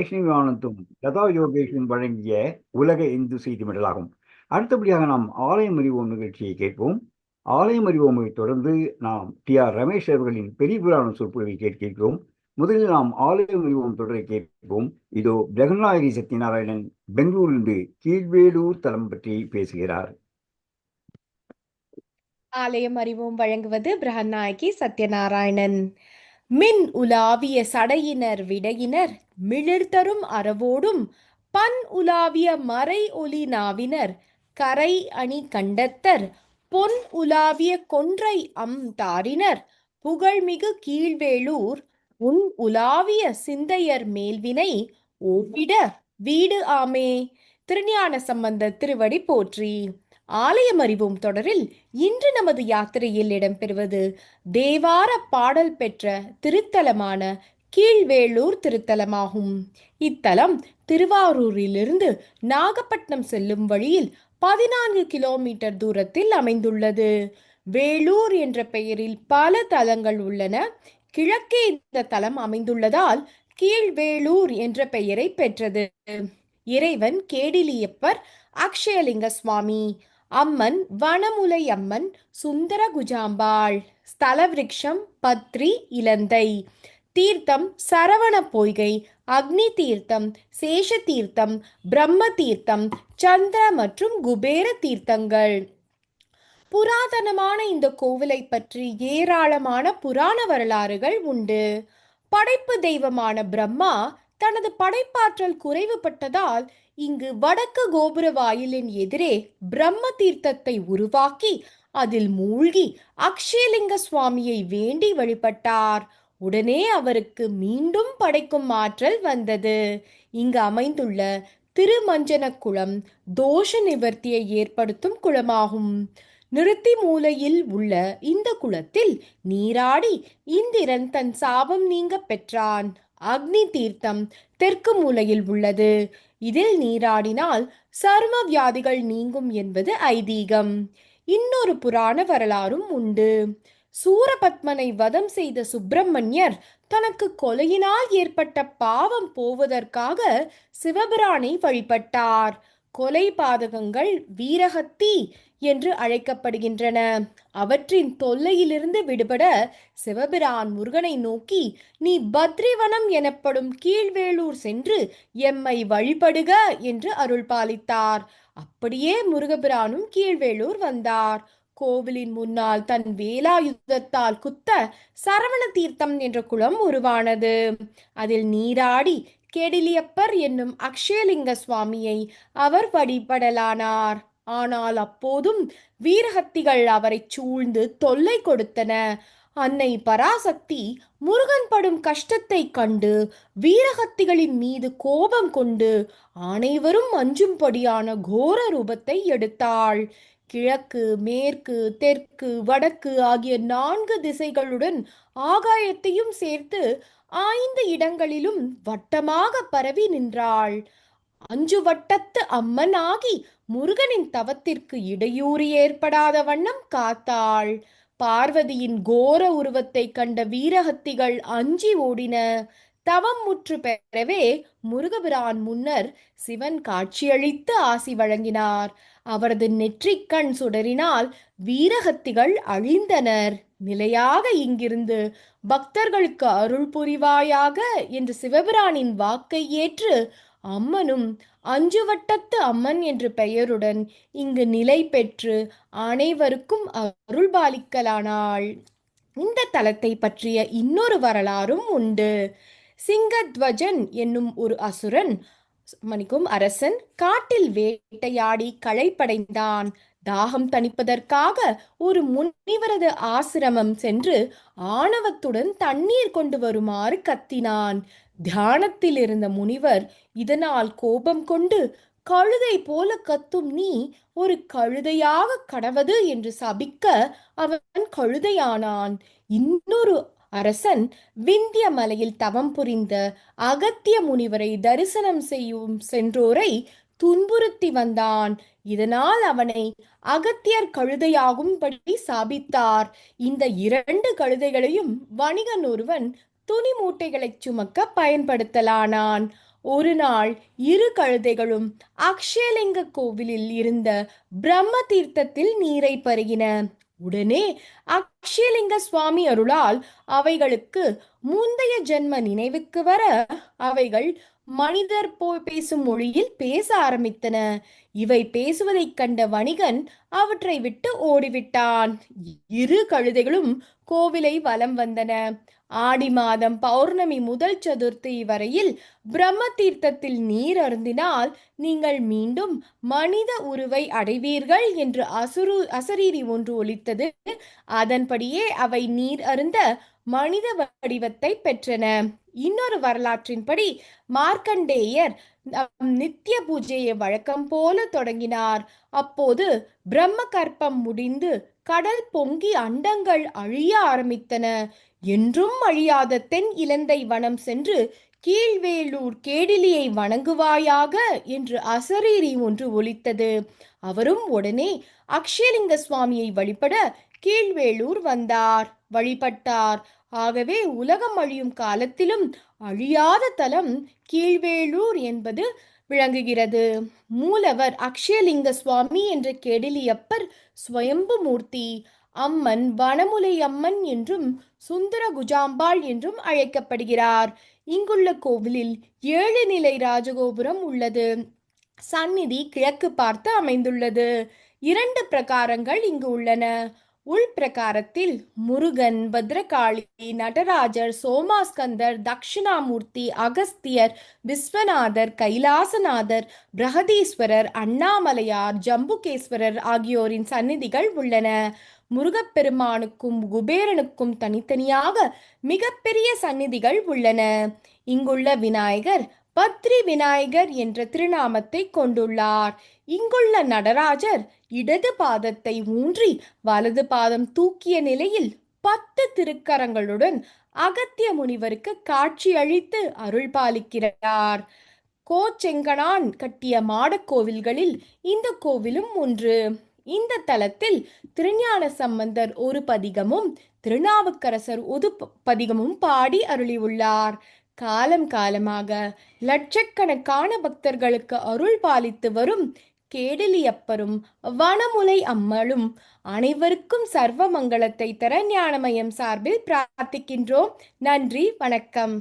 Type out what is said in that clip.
வைஷ்ணவானந்தும் லதா யோகேஷும் வழங்கிய உலக இந்து செய்தி மடலாகும் அடுத்தபடியாக நாம் ஆலயம் அறிவோம் நிகழ்ச்சியை கேட்போம். ஆலயம் அறிவோமை தொடர்ந்து நாம் டி ஆர் ரமேஷ் அவர்களின் பெரிய புராண சொற்பொழிவை கேட்கிறோம். முதலில் நாம் ஆலயம் அறிவோம் தொடரை கேட்போம். இதோ ஜெகநாயகி சத்யநாராயணன் பெங்களூரிலிருந்து கீழ்வேலூர் தலம் பற்றி பேசுகிறார். ஆலயம் அறிவோம் வழங்குவது பிரகநாயகி சத்யநாராயணன். மின் உலாவிய சடையினர் விடையினர் மிளிர்தரும் அறவோடும் பன் உலாவிய மறை ஒலி நாவினர் கரை அணி கண்டத்தர் பொன் உலாவிய கொன்றை அம் தாரினர் புகழ்மிகு கீழ்வேளூர் உன் உலாவிய சிந்தையர் மேல்வினை ஓப்பிட வீடு ஆமே. திருஞான சம்பந்த திருவடி போற்றி. ஆலயம் அறிவோம் தொடரில் இன்று நமது யாத்திரையில் இடம்பெறுவது தேவார பாடல் பெற்ற திருத்தலமான கீழ்வேளூர் திருத்தலமாகும். இத்தலம் திருவாரூரிலிருந்து நாகப்பட்டினம் செல்லும் வழியில் பதினான்கு கிலோமீட்டர் தூரத்தில் அமைந்துள்ளது. வேலூர் என்ற பெயரில் பல தலங்கள் உள்ளன. கிழக்கே இந்த தலம் அமைந்துள்ளதால் கீழ்வேளூர் என்ற பெயரை பெற்றது. இறைவன் கேடிலியப்பர் அக்ஷயலிங்க சுவாமி அம்மன் வனமுலை அம்மன் சுந்தர குஜாம்பாள் ஸ்தல விருட்சம் பத்ரி இலந்தை. தீர்த்தம் சரவண பொய்கை. அக்னி தீர்த்தம் சேஷ தீர்த்தம் பிரம்ம தீர்த்தம் சந்திர மற்றும் குபேர தீர்த்தங்கள். புராதனமான இந்த கோவிலை பற்றி ஏராளமான புராண வரலாறுகள் உண்டு. படைப்பு தெய்வமான பிரம்மா தனது படைப்பாற்றல் குறைவுபட்டதால் இங்கு வடக்கு கோபுர வாயிலின் எதிரே பிரம்ம தீர்த்தத்தை உருவாக்கி அதில் மூழ்கி அக்ஷயலிங்க சுவாமியை வேண்டி வழிபட்டார். உடனே அவருக்கு மீண்டும் படைக்கும் ஆற்றல் வந்தது. இங்கு அமைந்துள்ள திருமஞ்சன குளம் தோஷ நிவர்த்தியை ஏற்படுத்தும் குளமாகும். நிறுத்தி மூலையில் உள்ள இந்த குளத்தில் நீராடி இந்திரன் தன் சாபம் நீங்க பெற்றான். அக்னி தீர்த்தம் தெற்கு மூலையில் உள்ளது. இதில் நீராடினால் சர்ம வியாதிகள் நீங்கும் என்பது ஐதீகம். இன்னொரு புராண வரலாறும் உண்டு. சூரபத்மனை வதம் செய்த சுப்பிரமணியர் தனக்கு கொலையினால் ஏற்பட்ட பாவம் போவதற்காக சிவபிரானை வழிபட்டார். கொலை பாதகங்கள் வீரகத்தி என்று அழைக்கப்படுகின்றன. அவற்றின் தொல்லையிலிருந்து விடுபட சிவபிரான் முருகனை நோக்கி நீ பத்ரிவனம் எனப்படும் கீழ்வேளூர் சென்று எம்மை வழிபடுக என்று அருள் பாலித்தார் அப்படியே முருகபிரானும் கீழ்வேளூர் வந்தார். கோவிலின் முன்னால் தன் வேலாயுதத்தால் குத்த சரவண தீர்த்தம் என்ற குளம் உருவானது. அதில் நீராடி கெடிலியப்பர் என்னும் அக்ஷயலிங்க சுவாமியை அவர் வழிபடலானார். ஆனால் அப்போதும் வீரஹத்திகள் அவரை சூழ்ந்து தொல்லை கொடுத்தன. அன்னை பராசக்தி முருகன் படும் கஷ்டத்தை கண்டு வீரகத்திகளின் மீது கோபம் கொண்டு அனைவரும் அஞ்சும்படியான கோர ரூபத்தை எடுத்தாள். கிழக்கு மேற்கு தெற்கு வடக்கு ஆகிய நான்கு திசைகளுடன் ஆகாயத்தையும் சேர்த்து ஐந்து இடங்களிலும் வட்டமாக பரவி நின்றாள். அஞ்சு வட்டத்து அம்மன் ஆகி முருகனின் தவத்திற்கு இடையூறு ஏற்படாத வண்ணம் காத்தாள். பார்வதியின் கோர உருவத்தை கண்ட வீரஹத்திகள் அஞ்சி ஓடின. தவம் முற்று பெறவே முருகபிரான் முன்னர் சிவன் காட்சியளித்து ஆசி வழங்கினார். அவரது நெற்றிக்கண் சுடரினால் வீரகத்திகள் அழிந்தனர். நிலையாக இங்கிருந்து பக்தர்களுக்கு அருள் புரிவாயாக என்று சிவபிரானின் வாக்கை ஏற்று அம்மனும் அஞ்சுவட்டத்து அம்மன் என்ற பெயருடன் இங்கு நிலை பெற்று அனைவருக்கும் அருள் பாலிக்கலானாள். இந்த தலத்தை பற்றிய இன்னொரு வரலாறும் உண்டு. சிங்கத்வஜன் என்னும் ஒரு அசுரன் மணிக்கும் அரசன் காட்டில் வேட்டையாடி களைப்படைந்தான். தாகம் தணிப்பதற்காக ஒரு முனிவரது ஆசிரமம் சென்று ஆணவத்துடன் தண்ணீர் கொண்டு வருமாறு கத்தினான். தியானத்தில் இருந்த முனிவர் இதனால் கோபம் கொண்டு கழுதை போல கத்தும் நீ ஒரு கழுதையாக கடவது என்று சபிக்க அவன் கழுதையானான். இன்னொரு அரசன் விந்திய மலையில் தவம் புரிந்த அகத்திய முனிவரை தரிசனம் செய்யும் சென்றோரை துன்புறுத்தி வந்தான். இதனால் அவனை அகத்தியர் கழுதையாகும்படி சாபித்தார். இந்த இரண்டு கழுதைகளையும் வணிகன் ஒருவன் துணி மூட்டைகளை சுமக்க பயன்படுத்தலானான். ஒரு நாள் இரு கழுதைகளும் அக்ஷயலிங்க கோவிலில் இருந்த பிரம்ம தீர்த்தத்தில் நீரை பருகின. உடனே அக்ஷயலிங்க சுவாமி அருளால் அவைகளுக்கு முந்தைய ஜென்ம நினைவுக்கு வர அவைகள் மனிதர் போ பேசும் மொழியில் பேச ஆரம்பித்தன. இவை பேசுவதைக் கண்ட வணிகன் அவற்றை விட்டு ஓடிவிட்டான். இரு கழுதைகளும் கோவிலை வலம் வந்தன. ஆடி மாதம் பௌர்ணமி முதல் சதுர்த்தி வரையில் பிரம்ம தீர்த்தத்தில் நீர் அருந்தினால் நீங்கள் மீண்டும் மனித உருவை அடைவீர்கள் என்று அசுரு அசரீரி ஒன்று ஒலித்தது. அதன்படியே அவை நீர் அருந்த மனித வடிவத்தை பெற்றன. இன்னொரு வரலாற்றின்படி மார்க்கண்டேயர் நம் நித்திய பூஜையை வழக்கம் போல தொடங்கினார். அப்போது பிரம்ம கற்பம் முடிந்து கடல் பொங்கி அண்டங்கள் அழிய ஆரம்பித்தன. என்றும் அழியாத தென் இலந்தை வனம் சென்று கீழ்வேலூர் கேடிலியை வணங்குவாயாக என்று அசரீரி ஒன்று ஒலித்தது. அவரும் உடனே அக்ஷயலிங்க சுவாமியை வழிபட கீழ்வேலூர் வந்தார். வழிபட்டார். ஆகவே உலகம் அழியும் காலத்திலும் அழியாத தலம் கீழ்வேலூர் என்பது விளங்குகிறது. மூலவர் அக்ஷயலிங்க சுவாமி என்ற கெடிலியப்பர் ஸ்வயம்பு மூர்த்தி அம்மன் வனமுலை அம்மன் என்றும் சுந்தர குஜாம்பாள் என்றும் அழைக்கப்படுகிறார். இங்குள்ள கோவிலில் ஏழு நிலை ராஜகோபுரம் உள்ளது. சந்நிதி கிழக்கு பார்த்து அமைந்துள்ளது. இரண்டு பிரகாரங்கள் இங்கு உள்ளன. உள் பிரகாரத்தில் முருகன் பத்ரகாளி நடராஜர் சோமாஸ்கந்தர் தக்ஷிணாமூர்த்தி அகஸ்தியர் விஸ்வநாதர் கைலாசநாதர் பிரகதீஸ்வரர் அண்ணாமலையார் ஜம்புகேஸ்வரர் ஆகியோரின் சந்நிதிகள் உள்ளன. முருகப்பெருமானுக்கும் குபேரனுக்கும் தனித்தனியாக மிகப்பெரிய சந்நிதிகள் உள்ளன. இங்குள்ள விநாயகர் பத்ரி விநாயகர் என்ற திருநாமத்தை கொண்டுள்ளார். இங்குள்ள நடராஜர் இடது பாதத்தை ஊன்றி வலது பாதம் தூக்கிய நிலையில் பத்து திருக்கரங்களுடன் அகத்திய முனிவருக்கு காட்சியளித்து அருள் பாலிக்கிறார். கோச்செங்கனான் கட்டிய மாடக் கோவில்களில் இந்த கோவிலும் ஒன்று. இந்த தலத்தில் திருஞான சம்பந்தர் ஒரு பதிகமும் திருநாவுக்கரசர் ஒரு பதிகமும் பாடி அருளியுள்ளார். காலம் காலமாக லட்சக்கணக்கான பக்தர்களுக்கு அருள் பாலித்து வரும் கேடிலியப்பரும் வனமுலை அம்மளும் அனைவருக்கும் சர்வ மங்களத்தை தர ஞானமயம் சார்பில் பிரார்த்திக்கின்றோம். நன்றி வணக்கம்.